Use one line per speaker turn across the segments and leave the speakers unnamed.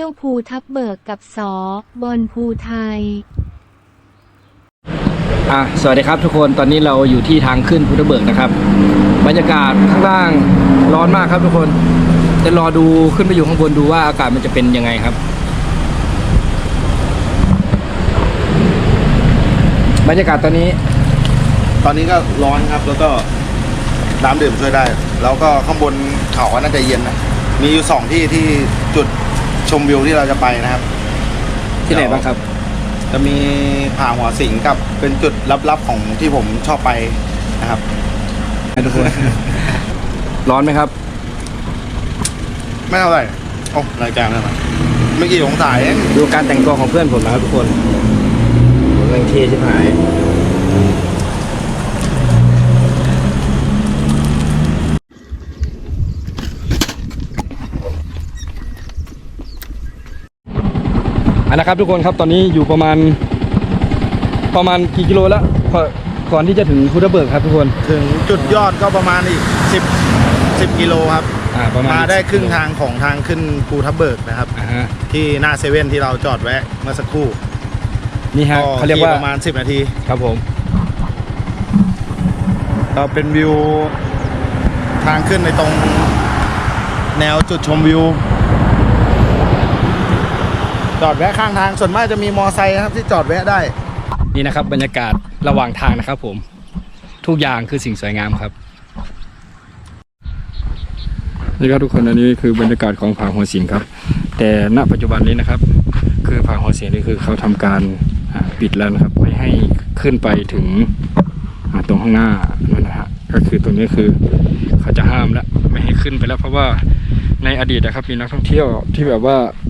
ที่ยวภูทับเบิกกับสอบนภูไทย
อะสวัสดีครับทุกคนตอนนี้เราอยู่ที่ทางขึ้นพุทธเบิกนะครับ บรรยากาศข้างล่างร้อนมากครับทุกคนจะรอดูขึ้นไปอยู่ข้างบนดูว่าอากาศมันจะเป็นยังไงครับ บรรยากาศตอนนี้
ตอนนี้ก็ร้อนครับแล้วก็น้ำดื่มช่วยได้ แล้วก็ข้างบนเขาก็น่าจะเย็นนะมีอยู่สองที่ที่จุด ชมวิวที่เราจะไปนะครับ
ที่ไหนบ้างครับ
จะมีผาหัวสิงกับเป็นจุดลับๆของที่ผมชอบไปนะครับ
ให้ทุกคนร้อนไหมครับ
ไม่เท่าไหร่โอ้รายการอะไรไม่กี่องศาเอง
ดูการแต่งตัวของเพื่อนผมนะครับทุกคนโหเรื่องเท่ชิบหาย นนะครับทุกคนครับตอนนี้อยู่ประมาณ ประมาณกี่กิโลแล้วก่อนก่อนที่จะถึงพุทธเบิกครับทุกคน
ถึงจุดยอดก็ประมาณอีกสิบสิบกิโลครับ
อ่าประมาณ
มาได้ครึ่งทางของทางขึ้นภูทับเบิกนะครับ
อ่าฮะ
ที่หน้าเซเว่นที่เราจอดแวะเมื่อสักครู่
นี่ฮะเขาเรียกว่า
ขี่ประมาณ 10 นาที
ครับผม
ก็เป็นวิวทางขึ้นในตรงแนวจุดชมวิว จอดแวะข้างทางส่วนมากจะมีมอไซค์นะครับที่จอดแวะได้
นี่นะครับบรรยากาศระหว่างทางนะครับผม ทุกอย่างคือสิ่งสวยงามครับนี่ครับทุกคนอันนี้คือบรรยากาศของผาหัวสิงครับ แต่ณปัจจุบันนี้นะครับ คือผาหัวสิงนี่คือเขาทำการอ่าปิดแล้วนะครับ ไม่ให้ขึ้นไปถึงอ่าตรงข้างหน้านั่นนะฮะก็คือตรงนี้คือเขาจะห้ามแล้วไม่ให้ขึ้นไปแล้ว เพราะว่าในอดีตนะครับมีนักท่องเที่ยวที่แบบว่าอ่า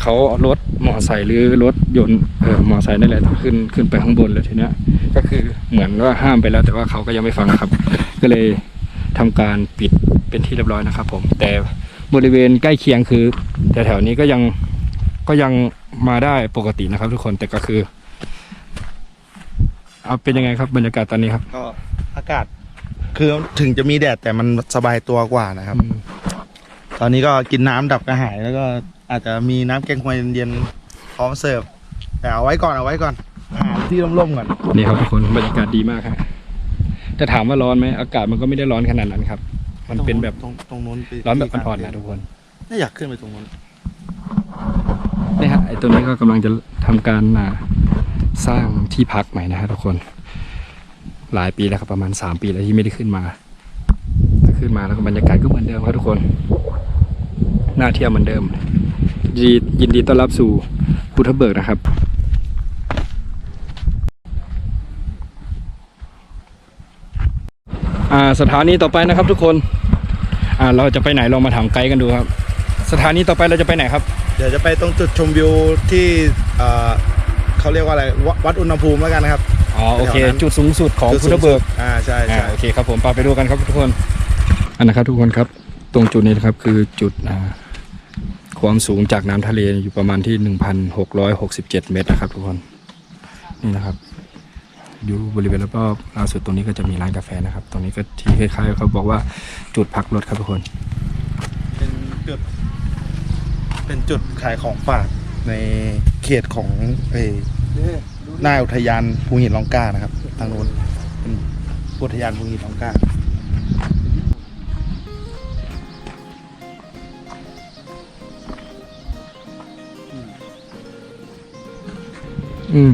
เขาเอารถมอเตอร์ไซค์หรือรถยนต์เออมอเตอร์ไซค์นั่นแหละขึ้นขึ้นไปข้างบนแล้วทีเนี้ยก็คือเหมือนว่าห้ามไปแล้ว แต่ว่าเขาก็ยังไม่ฟังนะครับ ก็เลยทำการปิดเป็นที่เรียบร้อยนะครับ ผม แต่บริเวณใกล้เคียงคือแถวๆนี้ก็ยังก็ยังมาได้ปกตินะครับ ทุกคนแต่ก็คือเอาเป็นยังไงครับบรรยากาศตอนนี้ครับ
ก็อากาศคือถึงจะมีแดดแต่มันสบายตัวกว่านะครับ
อืม
ตอนนี้ก็กินน้ำดับกระหายแล้วก็ อาจจะมีน้ำแกงฮวยเย็นๆพร้อมเสิร์ฟแต่เอาไว้ก่อนเอาไว้ก่อนหาที่ร่มๆก่อน
นี่ครับทุกคนบรรยากาศดีมากครับแต่ถามว่าร้อนไหมอากาศมันก็ไม่ได้ร้อนขนาดนั้นครับ มันเป็นแบบ
ตรงตรงนู้นไป
ร้อนแบบอ่อนๆนะทุกคน
น่าอยากขึ้นไปตรงนู้น
นี่ฮะไอตัวนี้ก็กำลังจะทำการอ่าสร้างที่พักใหม่นะฮะทุกคน หลายปีแล้วครับประมาณ 3 ปีแล้วที่ไม่ได้ขึ้นมาถ้าขึ้นมาแล้วก็บรรยากาศก็เหมือนเดิมครับทุกคนน่าเที่ยวเหมือนเดิม ยินดียินดีต้อนรับสู่พุทธเบิกนะครับอ่าสถานีต่อไปนะครับทุกคนอ่าเราจะไปไหนลองมาถามไกด์กันดูครับ สถานีต่อไปเราจะไปไหนครับ
เดี๋ยวจะไปตรงจุดชมวิวที่เอ่อเขาเรียกว่าอะไรววัดอุณหภูมิแล้วกันนะครับ
อ๋อโอเค
แถวนั้น
จุดสูงสุดของ
จุด
พุท
สู
ธ
งสุด
เบิก
อ่าใช่
อ่า
ใช่
โอเคครับผมไปไปดูกันครับทุกคนอันนะครับทุกคนครับตรงจุดนี้นะครับคือจุดอ่า ความสูงจากน้ำทะเลอยู่ประมาณที่ 1,667 เมตรนะครับทุกคนนี่นะครับ อยู่บริเวณรอบๆล่าสุดตรงนี้ก็จะมีร้านกาแฟนะครับ ตรงนี้ก็ที่คล้ายๆเขาบอกว่าจุดพักรถครับทุกคน
เป็นจุด เป็นจุดขายของฝากในเขตของเอ้ยหน้าอุทยานภูหินลองกานะครับ ทางนู้นเป็นอุทยานภูหินลองกา
อืม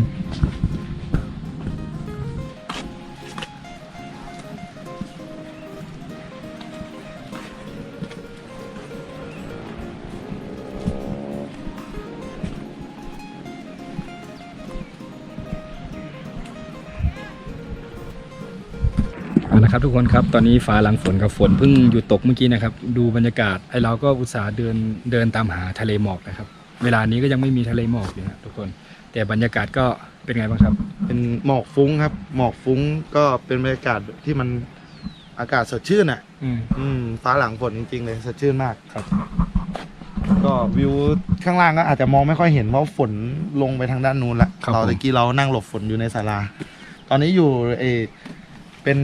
เอาละครับทุกคนครับตอนนี้ฟ้าหลังฝนกับฝนเพิ่งหยุดตกเมื่อกี้นะครับ ดูบรรยากาศไอเราก็อุตส่าห์เดินเดินตามหาทะเลหมอกนะครับ เวลานี้ก็ยังไม่มีทะเลหมอกอยู่นะทุกคน แต่บรรยากาศก็เป็นไงบ้างครับ
เป็นหมอกฟุ้งครับ หมอกฟุ้งก็เป็นบรรยากาศที่มันอากาศสดชื่นอะ
อืม
อืมฟ้าหลังฝนจริงๆเลยสดชื่นมาก
ครับ
ก็วิวข้างล่างก็อาจจะมองไม่ค่อยเห็นเพราะฝนลงไปทางด้านนู้นละ
ครับ
เรา
ผม
ตะกี้เรานั่งหลบฝนอยู่ในศาลา ตอนนี้อยู่เออเป็น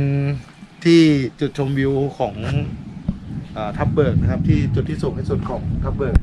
ที่จุดชมวิวของเออทับเบิกนะครับ ที่จุดที่สูงที่สุดของทับเบิก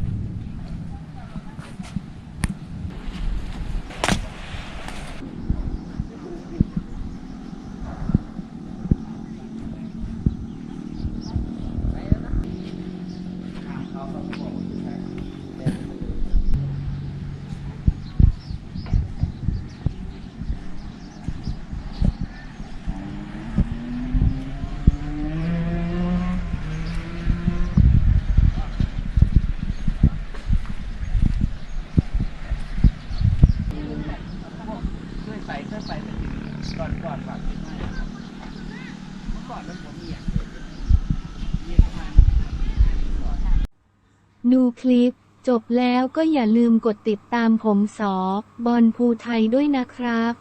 ดูคลิป จบแล้วก็อย่าลืมกดติดตามผมสอบอลภูไทยด้วยนะครับ